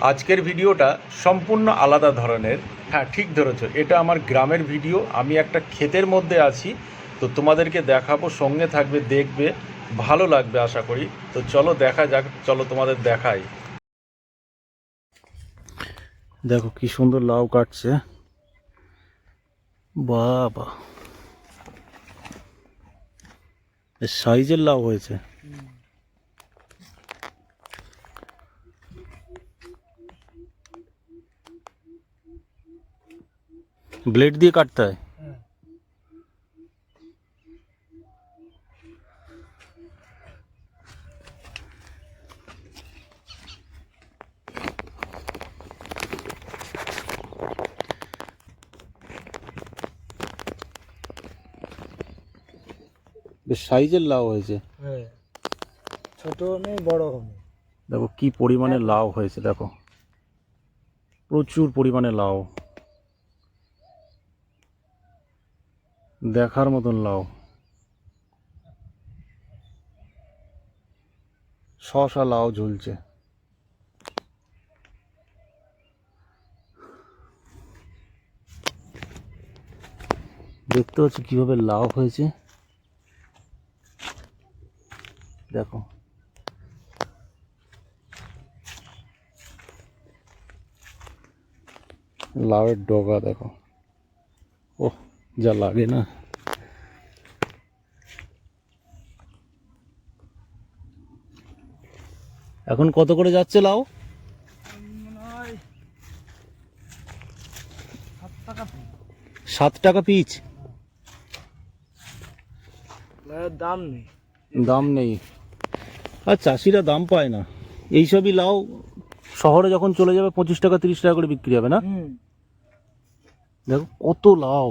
আজকের ভিডিওটা সম্পূর্ণ আলাদা ধরনের। হ্যাঁ ঠিক ধরেছ। এটা আমার গ্রামের ভিডিও, আমি একটা ক্ষেতের মধ্যে আছি। তো তোমাদেরকে দেখাবো, সঙ্গে থাকবে, দেখবে, ভালো লাগবে আশা করি। তো চলো দেখা যাক, চলো তোমাদের দেখাই। দেখো কি সুন্দর লাউ কাটছে। বাবা। সাইজের লাউ হয়েছে। ব্লেড দিয়ে কাটতে হয়। বেশ সাইজের লাউ হয়েছে। হ্যাঁ। ছোট নেই বড় হবে দেখো কি পরিমাণে লাউ হয়েছে দেখো। প্রচুর পরিমাণে লাউ। দেখার মতন লাউ। শশা লাউ ঝুলছে। দেখতে হচ্ছে কীভাবে লাউ হয়েছে? দেখো। লাউয়ের ডগা, দেখো। ওহ। যা লাগে না। এখন কত করে যাচ্ছে লাউ? সাত টাকা। পিচ। দাম নেই। দাম নেই। আর চাষিরা দাম পায় না। এইসবই লাউ শহরে যখন চলে যাবে পঁচিশ টাকা তিরিশ টাকা করে বিক্রি হবে না? দেখো কত লাউ।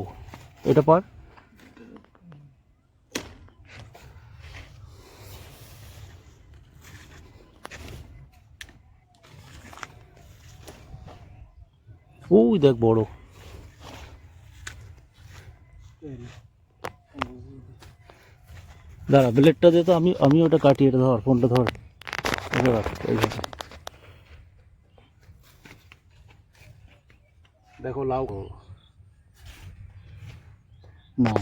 এটা পার। ওই দেখ বড়। দাঁড়া ব্লেডটা দে তো, আমি আমি ওটা কাটি এটা ধর ফোনটা ধর। দেখো, লাউ। না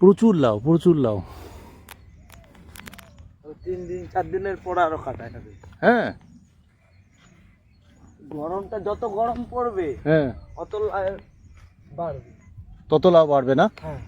প্রচুর লাউ প্রচুর লাউ। তিন দিন চার দিনের পর আরও কাটায় হ্যাঁ। গরমটা যত গরম পড়বে হ্যাঁ। অত লাউ বাড়বে। তত লাউ বাড়বে না? হ্যাঁ।